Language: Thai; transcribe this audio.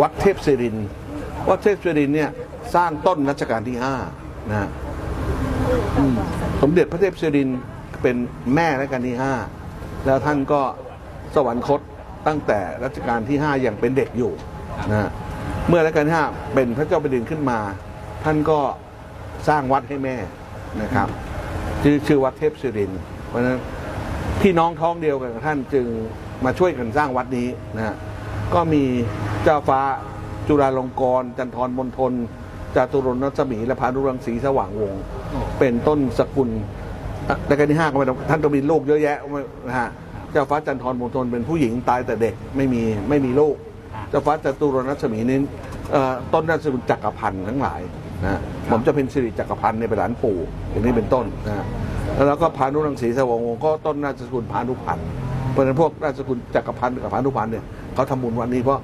วัดเทพศิริน วัดเทพศิรินเนี่ยสร้างต้นรัชกาลที่ห้านะสมเด็จพระเทพศิรินเป็นแม่รัชกาลที่ห้าแล้วท่านก็สวรรคตตั้งแต่รัชกาลที่ห้ายังเป็นเด็กอยู่นะเมื่อรัชกาลที่ห้าเป็นพระเจ้าแผ่นดินขึ้นมา ท่านก็สร้างวัดให้แม่นะครับชื่อชื่อวัดเทพศิรินเพราะฉะนั้นพี่น้องท้องเดียวกันกับท่านจึงมาช่วยกันสร้างวัดนี้นะฮะ ก็มีเจ้าฟ้าจุฬาลงกรณ์จันทรมณฑลจาตุรนรัศมีและพานุรังสีสว่างวงศ์เป็นต้นสกุลอะในการที่ห้าก็ไม่ต้องท่านต้องมีลูกเยอะแยะนะฮะเจ้าฟ้าจันทรมณฑลเป็นผู้หญิงตายแต่เด็กไม่มีไม่มีลูกเจ้าฟ้าจาตุรนรัศมีนี้เอ่อต้นรัศกุลจักรพันธ์ทั้งหลายนะฮะผมจะเป็นสิริจักรพันธ์ในยเป็นหลานปู่อย่างนี้เป็นต้นนะฮะแล้วก็พานุรังสีสวงวงศ์ก็ต้นราชสกุลพานุพันธ์เพราะฉะนั้นพวกราชสกุลจักรพันธ์กับพานุพันธ์เนี่ย เขาทำบุญวันนี้เพราะ